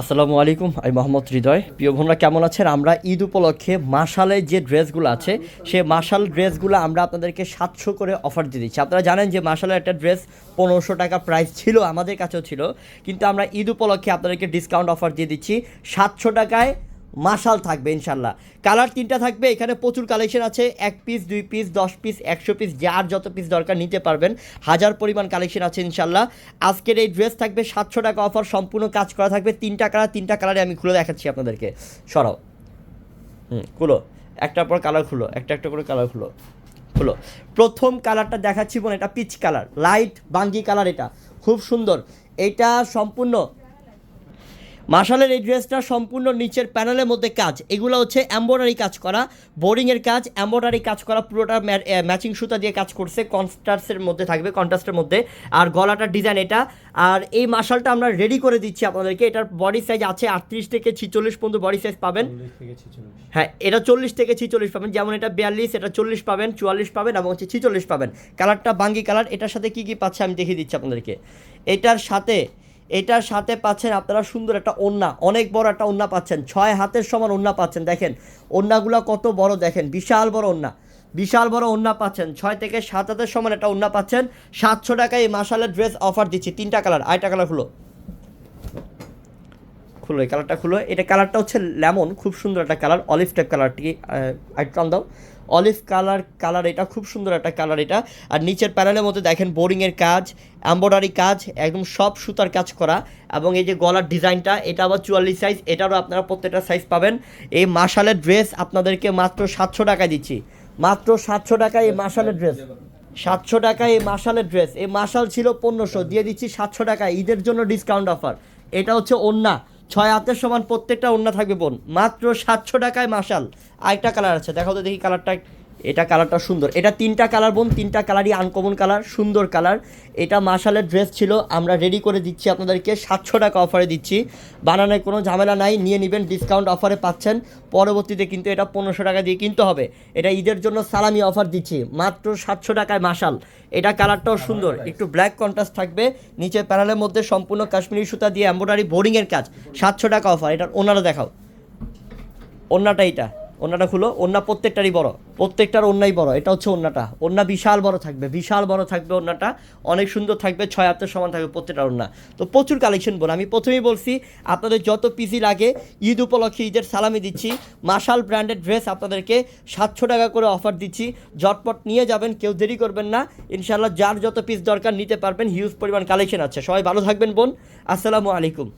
আসসালামু আলাইকুম, আমি মোহাম্মদ হৃদয়। প্রিয় বোনরা, কেমন আছেন? আমরা ঈদ উপলক্ষে মাসালের যে ড্রেসগুলো আছে সে মাসাল ড্রেসগুলো আমরা আপনাদেরকে সাতশো করে অফার দিয়ে দিচ্ছি। আপনারা জানেন যে মাসালের একটা ড্রেস পনেরোশো টাকা প্রাইস ছিল, আমাদের কাছেও ছিল। কিন্তু আমরা ঈদ উপলক্ষে আপনাদেরকে ডিসকাউন্ট অফার দিয়ে দিচ্ছি সাতশো টাকায় মাসাল থাকবে, ইনশাল্লাহ। কালার তিনটা থাকবে, এখানে প্রচুর কালেকশন আছে। এক পিস দুই পিস দশ পিস একশো পিস যার যত পিস দরকার নিতে পারবেন। হাজার পরিমাণ কালেকশন আছে, ইনশাল্লাহ। আজকের এই ড্রেস থাকবে, সাতশো টাকা অফার, সম্পূর্ণ কাজ করা থাকবে। তিনটা কালার, তিনটা কালারে আমি খুলে দেখাচ্ছি আপনাদেরকে। সরাও। হুম, খুলো। একটার পর কালার খুলো, একটা একটা করে কালার খুলো। খুলো। প্রথম কালারটা দেখাচ্ছি বোন, এটা পিচ কালার, লাইট বাঙ্গি কালার এটা। খুব সুন্দর। এটা সম্পূর্ণ মার্শালের এই ড্রেসটা সম্পূর্ণ নিচের প্যানেলের মধ্যে কাজ। এগুলো হচ্ছে এম্ব্রয়ডারি কাজ করা বোরিংয়ের কাজ এম্ব্রয়ডারি কাজ করা পুরোটা ম্যাচিং সুতা দিয়ে কাজ করছে কনস্টার্সের মধ্যে থাকবে কন্ট্রাস্টের মধ্যে। আর গলাটার ডিজাইন এটা। আর এই মার্শালটা আমরা রেডি করে দিচ্ছি আপনাদেরকে। এটার বডি সাইজ আছে আটত্রিশ থেকে ছিচল্লিশ পর্যন্ত বডি সাইজ পাবেন। হ্যাঁ এটা চল্লিশ থেকে ছিচল্লিশ পাবেন। যেমন এটা বিয়াল্লিশ এটা চল্লিশ পাবেন চুয়াল্লিশ পাবেন এবং হচ্ছে ছিচল্লিশ পাবেন। কালারটা বাঙ্গি কালার। এটার সাথে কী কী পাচ্ছে আমি দেখিয়ে দিচ্ছি আপনাদেরকে। এটার সাথে এটার সাথে পাচ্ছেন আপনারা সুন্দর একটা ওন্না অনেক বড় একটা ওন্না পাচ্ছেন। ছয় হাতের সমান ওন্না পাচ্ছেন, দেখেন। ওন্নাগুলো কত বড়, দেখেন, বিশাল বড় ওন্না বিশাল বড় ওন্না পাচ্ছেন, ছয় থেকে সাত হাতের সমান একটা ওন্না পাচ্ছেন। সাতশো টাকায় এই মাসালের ড্রেস অফার দিচ্ছি, তিনটা কালার আয়টা কালার হলো। খুলো এই কালারটা খুলো এটা কালারটা হচ্ছে লেমন খুব সুন্দর একটা কালার অলিভ টাইপ কালারটি আইট্রাম দাও। অলিভ কালার কালার এটা খুব সুন্দর একটা কালার এটা। আর নিচের প্যানেলের মধ্যে দেখেন বোরিংয়ের কাজ এম্ব্রয়ডারি কাজ, একদম সব সুতার কাজ করা। এবং এই যে গলার ডিজাইনটা, এটা আবার চুয়াল্লিশ সাইজ এটারও আপনারা প্রত্যেকটা সাইজ পাবেন। এই মাসালের ড্রেস আপনাদেরকে মাত্র সাতশো টাকায় দিচ্ছি। মাত্র সাতশো টাকায় এই মাসালের ড্রেস সাতশো টাকায় এই মাসালের ড্রেস এই মাসাল ছিল পনেরোশো, দিয়ে দিচ্ছি সাতশো টাকা ঈদের জন্য ডিসকাউন্ট অফার এটা হচ্ছে ওন্না ছয় হাতের সমান প্রত্যেকটা ওড়না থাকবে বোন। মাত্র সাতশো টাকায় মাসাল আরেকটা কালার আছে দেখো তো দেখি কালারটা এটা কালারটা সুন্দর। এটা তিনটা কালার বোন তিনটা কালারই আনকমন কালার সুন্দর কালার। এটা মাসালের ড্রেস ছিল আমরা রেডি করে দিচ্ছি আপনাদেরকে সাতশো টাকা অফারে দিচ্ছি। বানানোর কোনো ঝামেলা নাই নিয়ে নেবেন ডিসকাউন্ট অফারে পাচ্ছেন। পরবর্তীতে কিন্তু এটা পনেরোশো টাকা দিয়ে কিনতে হবে। এটা ঈদের জন্য সালামি অফার দিচ্ছি মাত্র সাতশো টাকায় মাসাল এটা কালারটাও সুন্দর একটু ব্ল্যাক কন্ট্রাস্ট থাকবে। নিচে প্যানেলের মধ্যে সম্পূর্ণ কাশ্মীরি সুতা দিয়ে এম্ব্রয়ডারি বোরিংয়ের কাজ সাতশো টাকা অফার এটার ওনারা দেখাও। ওন্নাটা এইটা। ওন্নাটা খুলো ওন্না প্রত্যেকটারই বড়, প্রত্যেকটার ওন্নাই বড়, এটা হচ্ছে ওন্নাটা ওন্না বিশাল বড় থাকবে, বিশাল বড় থাকবে ওন্নাটা অনেক সুন্দর থাকবে, ছয় হাতের সমান থাকবে প্রত্যেকটা ওন্না তো প্রচুর কালেকশন বল, আমি প্রথমেই বলছি, আপনাদের যত পিসি লাগে, ঈদ উপলক্ষে ঈদের সালামি দিচ্ছি মাশাল ব্র্যান্ডেড ড্রেস আপনাদেরকে সাতশো টাকা করে অফার দিচ্ছি জটপট নিয়ে যাবেন, কেউ দেরি করবেন না ইনশাল্লাহ যার যত পিস দরকার নিতে পারবেন হিউজ পরিমাণ কালেকশন আছে। সবাই ভালো থাকবেন বোন, আসসালামু আলাইকুম।